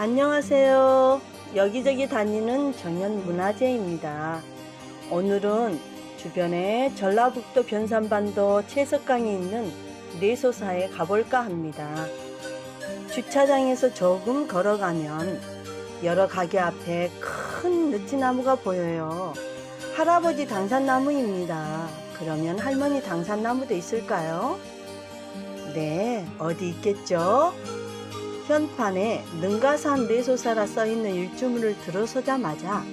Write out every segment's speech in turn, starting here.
안녕하세요. 여기저기 다니는 정연 문화재입니다. 오늘은 주변에 전라북도 변산반도 채석강에 있는 내소사에 가볼까 합니다. 주차장에서 조금 걸어가면 여러 가게 앞에 큰 느티나무가 보여요. 할아버지 당산나무입니다. 그러면 할머니 당산나무도 있을까요? 네, 어디 있겠죠? 현판에 능가산 내소사라 써있는 일주문을 들어서자마자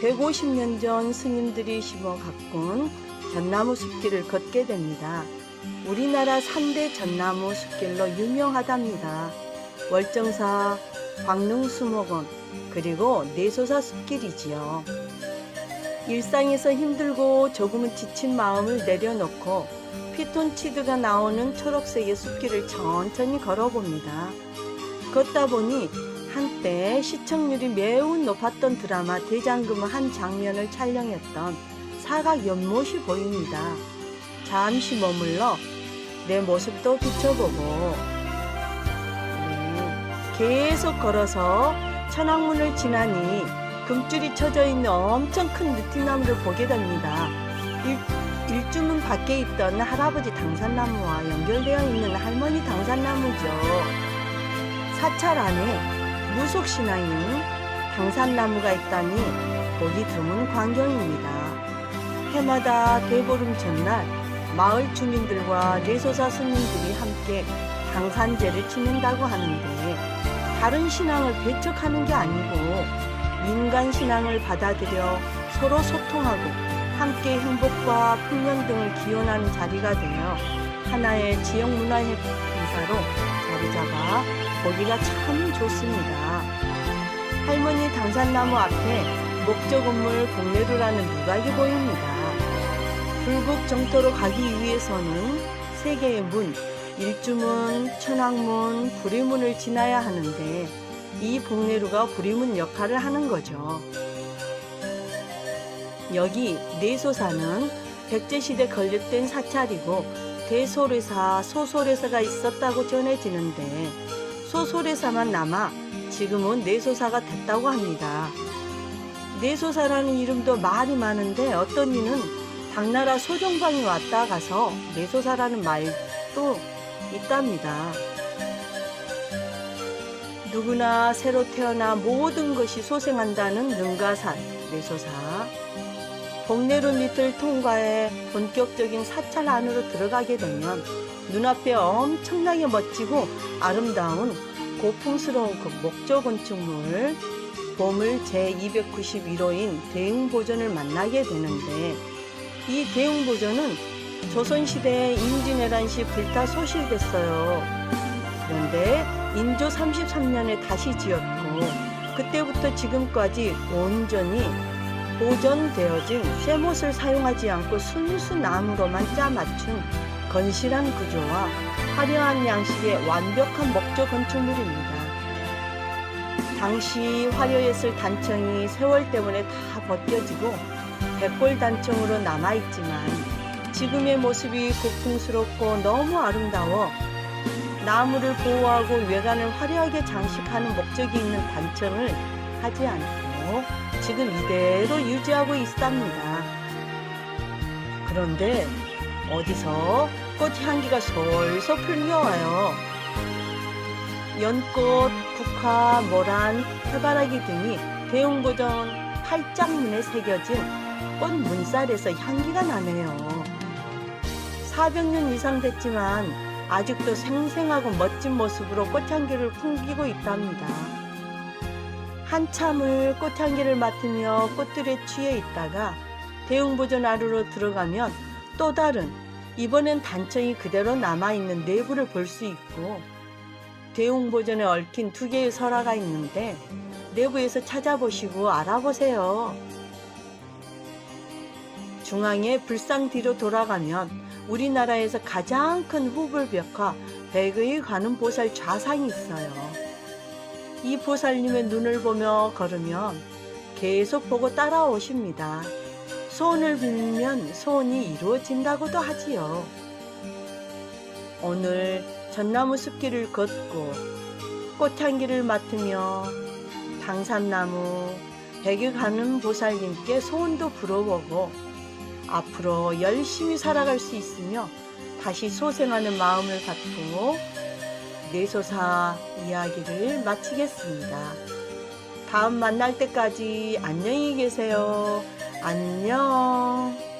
150년 전 스님들이 심어 가꾼 전나무 숲길을 걷게 됩니다. 우리나라 3대 전나무 숲길로 유명하답니다. 월정사, 광릉수목원, 그리고 내소사 숲길이지요. 일상에서 힘들고 조금은 지친 마음을 내려놓고 피톤치드가 나오는 초록색의 숲길을 천천히 걸어봅니다. 걷다 보니 한때 시청률이 매우 높았던 드라마 대장금의 한 장면을 촬영했던 사각 연못이 보입니다. 잠시 머물러 내 모습도 비춰보고 네, 계속 걸어서 천왕문을 지나니 금줄이 쳐져 있는 엄청 큰 느티나무를 보게 됩니다. 일, 일주문 밖에 있던 할아버지 당산나무와 연결되어 있는 할머니 당산나무죠. 사찰 안에 무속신앙인 당산나무가 있다니 보기 드문 광경입니다. 해마다 대보름 전날 마을 주민들과 내소사 스님들이 함께 당산제를 지낸다고 하는데 다른 신앙을 배척하는 게 아니고 인간 신앙을 받아들여 서로 소통하고 함께 행복과 풍년 등을 기원하는 자리가 되어 하나의 지역 문화 행사로 자리 잡아 보기가 참 좋습니다. 할머니 당산나무 앞에 목조 건물 복내루라는 누각이 보입니다. 불국 정토로 가기 위해서는 세 개의 문, 일주문, 천왕문, 부리문을 지나야 하는데 이 복내루가 부리문 역할을 하는 거죠. 여기 내소사는 백제시대 건립된 사찰이고 대소래사, 소소래사가 있었다고 전해지는데 소소래사만 남아 지금은 내소사가 됐다고 합니다. 내소사라는 이름도 말이 많은데 어떤 이는 당나라 소정방이 왔다 가서 내소사라는 말도 있답니다. 누구나 새로 태어나 모든 것이 소생한다는 능가산 내소사. 복내루 밑을 통과해 본격적인 사찰 안으로 들어가게 되면 눈앞에 엄청나게 멋지고 아름다운 고풍스러운 그 목조 건축물 보물 제291호인 대흥보전을 만나게 되는데 이 대흥보전은 조선시대에 임진왜란 시 불타 소실됐어요. 그런데 인조 33년에 다시 지었고 그때부터 지금까지 온전히 보존되어진 쇠못을 사용하지 않고 순수 나무로만 짜 맞춘 건실한 구조와 화려한 양식의 완벽한 목조 건축물입니다. 당시 화려했을 단청이 세월 때문에 다 벗겨지고 백골 단청으로 남아있지만 지금의 모습이 고풍스럽고 너무 아름다워 나무를 보호하고 외관을 화려하게 장식하는 목적이 있는 단청을 하지 않고 지금 이대로 유지하고 있답니다. 그런데 어디서 꽃 향기가 솔솔 풍겨와요. 연꽃, 국화, 모란, 해바라기 등이 대웅보전 팔짱문에 새겨진 꽃 문살에서 향기가 나네요. 400년 이상 됐지만 아직도 생생하고 멋진 모습으로 꽃향기를 풍기고 있답니다. 한참을 꽃향기를 맡으며 꽃들에 취해 있다가 대웅보전 안으로 들어가면 또 다른 이번엔 단청이 그대로 남아있는 내부를 볼 수 있고 대웅보전에 얽힌 두 개의 설화가 있는데 내부에서 찾아보시고 알아보세요. 중앙의 불상 뒤로 돌아가면 우리나라에서 가장 큰 후불벽화 백의 관음 보살 좌상이 있어요. 이 보살님의 눈을 보며 걸으면 계속 보고 따라오십니다. 소원을 빌면 소원이 이루어진다고도 하지요. 오늘 전나무 숲길을 걷고 꽃향기를 맡으며 당산나무, 백일 가는 보살님께 소원도 불어보고 앞으로 열심히 살아갈 수 있으며 다시 소생하는 마음을 갖고 내소사 이야기를 마치겠습니다. 다음 만날 때까지 안녕히 계세요. 안녕.